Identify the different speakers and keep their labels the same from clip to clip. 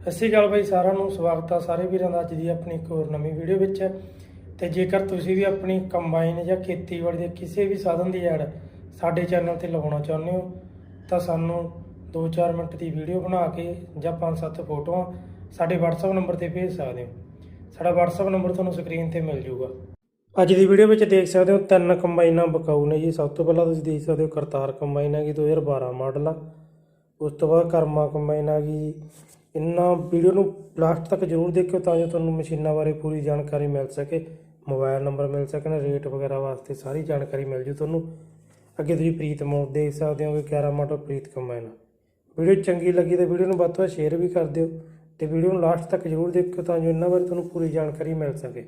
Speaker 1: ਸਤਿ ਸ਼੍ਰੀ ਅਕਾਲ ਬਾਈ, ਸਾਰਿਆਂ ਨੂੰ ਸਵਾਗਤ ਆ ਸਾਰੇ ਵੀਰਾਂ ਦਾ ਅੱਜ ਦੀ ਆਪਣੀ ਇੱਕ ਹੋਰ ਨਵੀਂ ਵੀਡੀਓ ਵਿੱਚ। ਤੇ ਜੇਕਰ ਤੁਸੀਂ ਵੀ ਆਪਣੀ ਕੰਬਾਈਨ ਜਾਂ ਖੇਤੀਬਾੜੀ ਦੇ ਕਿਸੇ ਵੀ ਸਾਧਨ ਦੀ ਐਡ ਸਾਡੇ ਚੈਨਲ ਤੇ ਲਗਾਉਣਾ ਚਾਹੁੰਦੇ ਹੋ, ਤਾਂ ਸਾਨੂੰ 2-4 ਮਿੰਟ ਦੀ ਵੀਡੀਓ ਬਣਾ ਕੇ ਜਾਂ 5-7 ਫੋਟੋਆਂ ਸਾਡੇ WhatsApp ਨੰਬਰ ਤੇ ਭੇਜ ਸਕਦੇ ਹੋ। ਸਾਡਾ WhatsApp ਨੰਬਰ ਤੁਹਾਨੂੰ ਸਕਰੀਨ ਤੇ ਮਿਲ ਜਾਊਗਾ। ਅੱਜ ਦੀ ਵੀਡੀਓ ਵਿੱਚ ਦੇਖ ਸਕਦੇ ਹੋ ਤਿੰਨ ਕੰਬਾਈਨਾਂ ਬਕਾਊ ਨੇ ਜੀ। ਸਭ ਤੋਂ ਪਹਿਲਾਂ ਤੁਸੀਂ ਦੇਖ ਸਕਦੇ ਹੋ ਕਰਤਾਰ ਕੰਬਾਈਨ ਹੈਗੀ 2012 ਮਾਡਲ ਆ। ਉਸ ਤੋਂ ਬਾਅਦ ਕਰਮਾ ਕੰਬਾਈਨ ਆ ਗਈ ਜੀ ਇਹਨਾਂ ਵੀਡੀਓ ਨੂੰ ਲਾਸਟ ਤੱਕ ਜ਼ਰੂਰ ਦੇਖਿਓ ਤਾਂ ਜੋ ਤੁਹਾਨੂੰ ਮਸ਼ੀਨਾਂ ਬਾਰੇ ਪੂਰੀ ਜਾਣਕਾਰੀ ਮਿਲ ਸਕੇ ਮੋਬਾਈਲ ਨੰਬਰ ਮਿਲ ਸਕਣ ਰੇਟ ਵਗੈਰਾ ਵਾਸਤੇ ਸਾਰੀ ਜਾਣਕਾਰੀ ਮਿਲ ਜੂ ਤੁਹਾਨੂੰ। ਅੱਗੇ ਤੁਸੀਂ ਪ੍ਰੀਤ ਮੋੜ ਦੇਖ ਸਕਦੇ ਹੋ ਕਿ 11 ਮਾਡਲ ਪ੍ਰੀਤ ਕੰਬਾਈਨ। ਵੀਡੀਓ ਚੰਗੀ ਲੱਗੀ ਤਾਂ ਵੀਡੀਓ ਨੂੰ ਵੱਧ ਤੋਂ ਵੱਧ ਸ਼ੇਅਰ ਵੀ ਕਰ ਦਿਓ ਤੇ ਵੀਡੀਓ ਨੂੰ ਲਾਸਟ ਤੱਕ ਜ਼ਰੂਰ ਦੇਖਿਓ ਤਾਂ ਜੋ ਇਹਨਾਂ ਬਾਰੇ ਤੁਹਾਨੂੰ ਪੂਰੀ ਜਾਣਕਾਰੀ ਮਿਲ ਸਕੇ।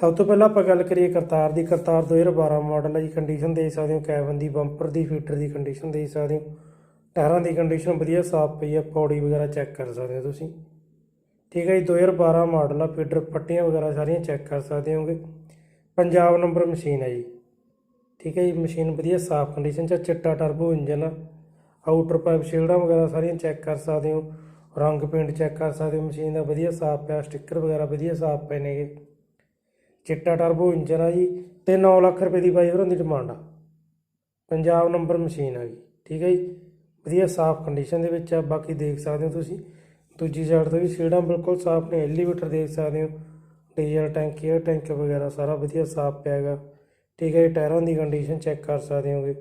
Speaker 1: ਸਭ ਤੋਂ ਪਹਿਲਾਂ ਆਪਾਂ ਗੱਲ ਕਰੀਏ ਕਰਤਾਰ ਦੀ। ਕਰਤਾਰ 2012 ਮਾਡਲ ਹੈ ਜੀ। ਕੰਡੀਸ਼ਨ ਦੇਖ ਸਕਦੇ ਹੋ, ਕੈਬਨ ਦੀ ਬੰਪਰ ਦੀ ਫੀਟਰ ਦੀ ਕੰਡੀਸ਼ਨ ਦੇਖ ਸਕਦੇ ਹੋ। ਟਾਇਰਾਂ ਦੀ ਕੰਡੀਸ਼ਨ ਵਧੀਆ ਸਾਫ਼ ਪਈ ਆ ਪੌੜੀ ਵਗੈਰਾ ਚੈੱਕ ਕਰ ਸਕਦੇ ਹੋ ਤੁਸੀਂ। ਠੀਕ ਹੈ ਜੀ 2012 ਮਾਡਲ ਆ ਫੀਡਰ ਪੱਟੀਆਂ ਵਗੈਰਾ ਸਾਰੀਆਂ ਚੈੱਕ ਕਰ ਸਕਦੇ ਹੋਗੇ। ਪੰਜਾਬ ਨੰਬਰ ਮਸ਼ੀਨ ਹੈ ਜੀ। ਠੀਕ ਹੈ ਜੀ ਮਸ਼ੀਨ ਵਧੀਆ ਸਾਫ਼ ਕੰਡੀਸ਼ਨ ਚ ਆ, ਚਿੱਟਾ ਟਰਬੋ ਇੰਜਨ ਆ। ਆਊਟਰ ਪਾਈਪ ਸ਼ੀਲਡਾਂ ਵਗੈਰਾ ਸਾਰੀਆਂ ਚੈੱਕ ਕਰ ਸਕਦੇ ਹੋ। ਰੰਗ ਪੇਂਟ ਚੈੱਕ ਕਰ ਸਕਦੇ ਹੋ ਮਸ਼ੀਨ ਦਾ ਵਧੀਆ ਸਾਫ਼ ਪਿਆ ਸਟicker ਵਗੈਰਾ ਵਧੀਆ ਸਾਫ਼ ਪਏ ਨੇਗੇ। ਚਿੱਟਾ ਟਰਬੋ ਇੰਜਨ ਆ ਜੀ ਤੇ 9 ਲੱਖ ਰੁਪਏ ਦੀ ਬਾਈ ਹੋਰਾਂ ਦੀ ਡਿਮਾਂਡ ਆ। ਪੰਜਾਬ ਨੰਬਰ ਮਸ਼ੀਨ ਆ ਜੀ। ਠੀਕ ਹੈ ਜੀ ਵਧੀਆ ਸਾਫ਼ ਕੰਡੀਸ਼ਨ ਦੇ ਵਿੱਚ ਆ, ਬਾਕੀ ਦੇਖ ਸਕਦੇ ਹੋ ਤੁਸੀਂ। ਦੂਜੀ ਸਾਈਡ ਤੋਂ ਵੀ ਸੀੜਾਂ ਬਿਲਕੁਲ ਸਾਫ਼ ਨੇ ਐਲੀਵੇਟਰ ਦੇਖ ਸਕਦੇ ਹੋ। ਡੀਜ਼ਲ ਟੈਂਕ ਏਅਰ ਟੈਂਕ ਵਗੈਰਾ ਸਾਰਾ ਵਧੀਆ ਸਾਫ਼ ਪਿਆ ਹੈਗਾ। ਠੀਕ ਹੈ ਜੀ, ਟਾਇਰਾਂ ਦੀ ਕੰਡੀਸ਼ਨ ਚੈੱਕ ਕਰ ਸਕਦੇ ਹੋਗੇ।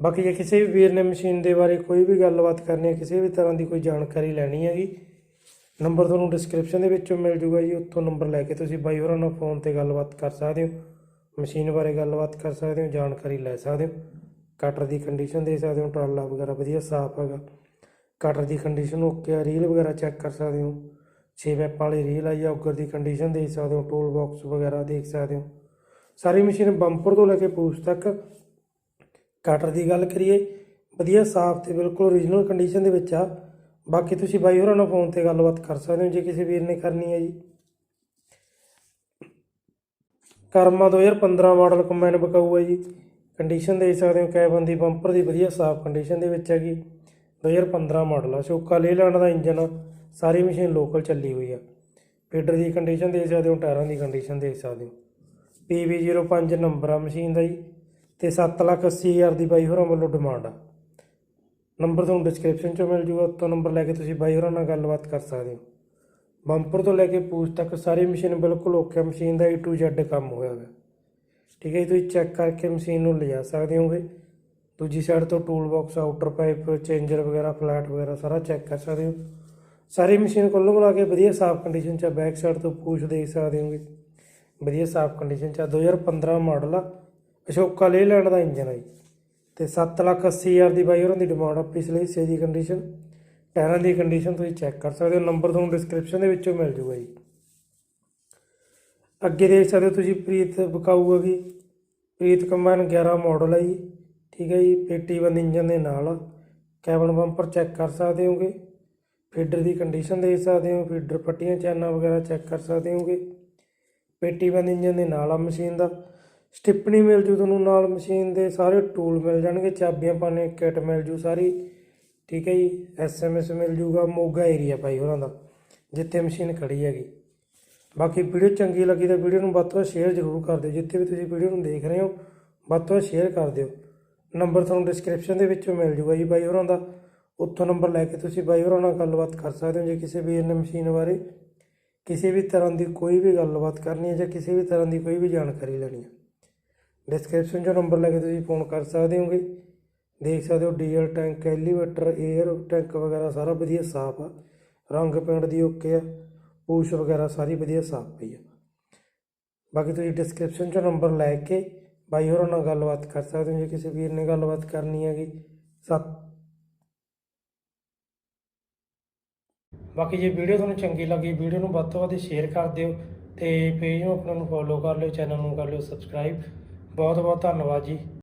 Speaker 1: ਬਾਕੀ ਜੇ ਕਿਸੇ ਵੀ ਵੀਰ ਨੇ ਮਸ਼ੀਨ ਦੇ ਬਾਰੇ ਕੋਈ ਵੀ ਗੱਲਬਾਤ ਕਰਨੀ ਹੈ, ਕਿਸੇ ਵੀ ਤਰ੍ਹਾਂ ਦੀ ਕੋਈ ਜਾਣਕਾਰੀ ਲੈਣੀ ਹੈਗੀ, ਨੰਬਰ ਤੁਹਾਨੂੰ ਡਿਸਕ੍ਰਿਪਸ਼ਨ ਦੇ ਵਿੱਚੋਂ ਮਿਲ ਜੂਗਾ ਜੀ। ਉੱਥੋਂ ਨੰਬਰ ਲੈ ਕੇ ਤੁਸੀਂ ਬਾਈ ਹੋਰਾਂ ਨਾਲ ਫੋਨ ਤੇ ਗੱਲਬਾਤ ਕਰ ਸਕਦੇ ਹੋ, ਮਸ਼ੀਨ ਬਾਰੇ ਗੱਲਬਾਤ ਕਰ ਸਕਦੇ ਹੋ, ਜਾਣਕਾਰੀ ਲੈ ਸਕਦੇ ਹੋ। ਕਟਰ ਦੀ ਕੰਡੀਸ਼ਨ ਦੇ ਸਕਦੇ ਹੋ, ਟਰਾਲਾ ਵਗੈਰਾ ਵਧੀਆ ਸਾਫ਼ ਹੈਗਾ। ਕਟਰ ਦੀ ਕੰਡੀਸ਼ਨ ਓਕੇ ਆ ਰੀਲ ਵਗੈਰਾ ਚੈੱਕ ਕਰ ਸਕਦੇ ਹੋ। 6 ਵੈਪਾਂ ਵਾਲੀ ਰੀਲ ਆਈ ਆ ਜਾਂ ਦੀ ਕੰਡੀਸ਼ਨ ਦੇਖ ਸਕਦੇ ਹੋ ਟੂਲ ਬਾਕਸ ਵਗੈਰਾ ਦੇਖ ਸਕਦੇ ਹੋ। ਸਾਰੀ ਮਸ਼ੀਨ ਬੰਪਰ ਤੋਂ ਲੈ ਕੇ ਪੂਛ ਤੱਕ ਕਟਰ ਦੀ ਗੱਲ ਕਰੀਏ, ਵਧੀਆ ਸਾਫ਼ ਤੇ ਬਿਲਕੁਲ ਓਰੀਜਨਲ ਕੰਡੀਸ਼ਨ ਦੇ ਵਿੱਚ ਆ। ਬਾਕੀ ਤੁਸੀਂ ਬਾਈ ਹੋਰਾਂ ਨਾਲ ਫੋਨ ਤੇ ਗੱਲਬਾਤ ਕਰ ਸਕਦੇ ਹੋ, ਜੇ ਕਿਸੇ ਵੀਰ ਨੇ ਕਰਨੀ ਹੈ ਜੀ। ਕਰਮਾ 2015 ਮਾਡਲ ਕੰਬਾਈਨ ਬਕਾਊ ਹੈ ਜੀ। ਕੰਡੀਸ਼ਨ ਦੇ ਸਕਦੇ ਹੋ ਕੈਬਨ ਦੀ ਬੰਪਰ ਦੀ ਵਧੀਆ ਸਾਫ਼ ਕੰਡੀਸ਼ਨ ਦੇ ਵਿੱਚ ਹੈਗੀ। 2015 ਮਾਡਲ ਆ ਸ਼ੋਕਾ ਲੇਲੈਂਡ ਦਾ ਇੰਜਨ ਆ, ਸਾਰੀ ਮਸ਼ੀਨ ਲੋਕਲ ਚੱਲੀ ਹੋਈ ਆ। ਫੀਡਰ ਦੀ ਕੰਡੀਸ਼ਨ ਦੇ ਸਕਦੇ ਹੋ, ਟਾਇਰਾਂ ਦੀ ਕੰਡੀਸ਼ਨ ਦੇ ਸਕਦੇ ਹੋ। PV05 ਨੰਬਰ ਆ ਮਸ਼ੀਨ ਦਾ ਜੀ, ਤੇ 780000 ਦੀ ਬਾਈ ਹੋਰਾਂ ਵੱਲੋਂ ਡਿਮਾਂਡ ਆ। ਨੰਬਰ ਤੁਹਾਨੂੰ ਡਿਸਕ੍ਰਿਪਸ਼ਨ 'ਚ ਮਿਲ ਜੂਗਾ, ਉੱਤੋਂ ਨੰਬਰ ਲੈ ਕੇ ਤੁਸੀਂ ਬਾਈ ਹੋਰਾਂ ਨਾਲ ਗੱਲਬਾਤ ਕਰ ਸਕਦੇ ਹੋ। ਬੰਪਰ ਤੋਂ ਲੈ ਕੇ ਪੂਛ ਤੱਕ ਸਾਰੀ ਮਸ਼ੀਨ ਬਿਲਕੁਲ ਓਕੇ ਮਸ਼ੀਨ ਦਾ A to Z ਕੰਮ ਹੋਇਆ ਹੋਇਆ। ਠੀਕ ਹੈ ਜੀ, ਤੁਸੀਂ ਚੈੱਕ ਕਰਕੇ ਮਸ਼ੀਨ ਨੂੰ ਲਿਜਾ ਸਕਦੇ ਹੋਗੇ। ਦੂਜੀ ਸਾਈਡ ਤੋਂ tool box outer pipe changer ਵਗੈਰਾ ਫਲੈਟ ਵਗੈਰਾ ਸਾਰਾ ਚੈੱਕ ਕਰ ਸਕਦੇ ਹੋ। ਸਾਰੀ ਮਸ਼ੀਨ ਕੁੱਲ ਮਿਲਾ ਕੇ ਵਧੀਆ ਸਾਫ਼ ਕੰਡੀਸ਼ਨ 'ਚ ਆ ਬੈਕ ਸਾਈਡ ਤੋਂ ਪੂਛ ਦੇਖ ਸਕਦੇ ਹੋਗੇ। ਵਧੀਆ ਸਾਫ਼ ਕੰਡੀਸ਼ਨ 'ਚ ਆ 2015 ਮਾਡਲ ਆ। ਅਸ਼ੋਕਾ ਲੇਲੈਂਡ ਦਾ ਇੰਜਨ ਆ ਜੀ। ਤੇ 780000 ਦੀ ਬਾਈ ਉਹਨਾਂ ਦੀ ਡਿਮਾਂਡ ਆ ਪਿਛਲੇ ਹਿੱਸੇ ਦੀ ਕੰਡੀਸ਼ਨ ਟਾਇਰਾਂ ਦੀ ਕੰਡੀਸ਼ਨ ਤੁਸੀਂ ਚੈੱਕ ਕਰ ਸਕਦੇ ਹੋ ਨੰਬਰ ਤੁਹਾਨੂੰ ਡਿਸਕ੍ਰਿਪਸ਼ਨ ਦੇ ਵਿੱਚੋਂ ਮਿਲ ਜੂਗਾ ਜੀ। ਅੱਗੇ ਦੇਖ ਸਕਦੇ ਹੋ ਤੁਸੀਂ ਪ੍ਰੀਤ ਬਕਾਊ ਹੈਗੀ ਪ੍ਰੀਤ ਕੰਬਾਈਨ 11 ਮਾਡਲ ਹੈ ਜੀ, ਠੀਕ ਹੈ ਜੀ, ਪੇਟੀ ਬੰਦ ਇੰਜਨ ਦੇ ਨਾਲ। ਆ। ਕੈਬਨ ਬੰਪਰ ਚੈੱਕ ਕਰ ਸਕਦੇ ਹੋਗੇ। ਫੀਡਰ ਦੀ ਕੰਡੀਸ਼ਨ ਦੇਖ ਸਕਦੇ ਹੋ, ਫੀਡਰ ਪੱਟੀਆਂ, ਚੈਨਾਂ ਵਗੈਰਾ ਚੈੱਕ ਕਰ ਸਕਦੇ ਹੋਗੇ। ਪੇਟੀ ਬੰਦ ਇੰਜਨ ਦੇ ਨਾਲ ਆ ਮਸ਼ੀਨ ਦਾ। ਸਟਿੱਪਣੀ ਮਿਲ ਜੂ ਤੁਹਾਨੂੰ ਨਾਲ ਮਸ਼ੀਨ ਦੇ, ਸਾਰੇ ਟੂਲ ਮਿਲ ਜਾਣਗੇ, ਚਾਬੀਆਂ ਪਾਣੇ ਕਿੱਟ ਮਿਲ ਜੂ ਸਾਰੀ। ਠੀਕ ਹੈ ਜੀ ਐਸਐਮਐਸ ਮਿਲ ਜੂਗਾ, ਮੋਗਾ ਏਰੀਆ ਭਾਈ ਉਹਨਾਂ ਦਾ, ਜਿੱਥੇ ਮਸ਼ੀਨ ਖੜੀ ਹੈਗੀ। ਬਾਕੀ ਵੀਡੀਓ ਚੰਗੀ ਲੱਗੀ ਤਾਂ ਵੀਡੀਓ ਨੂੰ ਵੱਧ ਤੋਂ ਵੱਧ ਸ਼ੇਅਰ ਜ਼ਰੂਰ ਕਰ ਦਿਓ। ਜਿੱਥੇ ਵੀ ਤੁਸੀਂ ਵੀਡੀਓ ਨੂੰ ਦੇਖ ਰਹੇ ਹੋ, ਵੱਧ ਤੋਂ ਵੱਧ ਸ਼ੇਅਰ ਕਰ ਦਿਓ। ਨੰਬਰ ਤੁਹਾਨੂੰ ਡਿਸਕ੍ਰਿਪਸ਼ਨ ਦੇ ਵਿੱਚੋਂ ਮਿਲ ਜੂਗਾ ਜੀ ਬਾਈ ਹੋਰਾਂ ਦਾ। ਉੱਥੋਂ ਨੰਬਰ ਲੈ ਕੇ ਤੁਸੀਂ ਬਾਈ ਹੋਰਾਂ ਨਾਲ ਗੱਲਬਾਤ ਕਰ ਸਕਦੇ ਹੋ ਜੇ ਕਿਸੇ ਵੀਰ ਨੇ ਮਸ਼ੀਨ ਬਾਰੇ। ਕਿਸੇ ਵੀ ਤਰ੍ਹਾਂ ਦੀ ਕੋਈ ਵੀ ਗੱਲਬਾਤ ਕਰਨੀ ਹੈ ਜਾਂ ਕਿਸੇ ਵੀ ਤਰ੍ਹਾਂ ਦੀ ਕੋਈ ਵੀ ਜਾਣਕਾਰੀ ਲੈਣੀ ਹੈ। ਡਿਸਕ੍ਰਿਪਸ਼ਨ 'ਚੋਂ ਨੰਬਰ ਲੈ ਕੇ ਤੁਸੀਂ ਫੋਨ ਕਰ ਸਕਦੇ ਹੋਗੇ। ਦੇਖ ਸਕਦੇ ਹੋ diesel tank, elevator air tank ਵਗੈਰਾ ਸਾਰਾ ਵਧੀਆ ਸਾਫ਼ ਆ। ਰੰਗ ਪੇਂਟ ਦੀ ਓਕੇ ਆ। ਪੂਛ ਵਗੈਰਾ ਸਾਰੀ ਵਧੀਆ ਸਾਫ਼ ਪਈ ਆ। ਬਾਕੀ ਤੁਸੀਂ ਡਿਸਕ੍ਰਿਪਸ਼ਨ 'ਚੋਂ ਨੰਬਰ ਲੈ ਕੇ ਬਾਈ ਹੋਰਾਂ ਨਾਲ ਗੱਲਬਾਤ ਕਰ ਸਕਦੇ ਹੋ, ਜੇ ਕਿਸੇ ਵੀਰ ਨੇ ਗੱਲਬਾਤ ਕਰਨੀ ਹੈਗੀ, ਸੱਤ। ਬਾਕੀ ਜੇ ਵੀਡੀਓ ਤੁਹਾਨੂੰ ਚੰਗੀ ਲੱਗੀ, ਵੀਡੀਓ ਨੂੰ ਵੱਧ ਤੋਂ ਵੱਧ ਸ਼ੇਅਰ ਕਰ ਦਿਓ ਤੇ ਪੇਜ ਨੂੰ ਆਪਣਾ ਨੂੰ ਫੋਲੋ ਕਰ ਲਿਓ ਚੈਨਲ ਨੂੰ ਕਰ ਲਿਓ ਸਬਸਕ੍ਰਾਈਬ ਬਹੁਤ ਬਹੁਤ ਧੰਨਵਾਦ ਜੀ।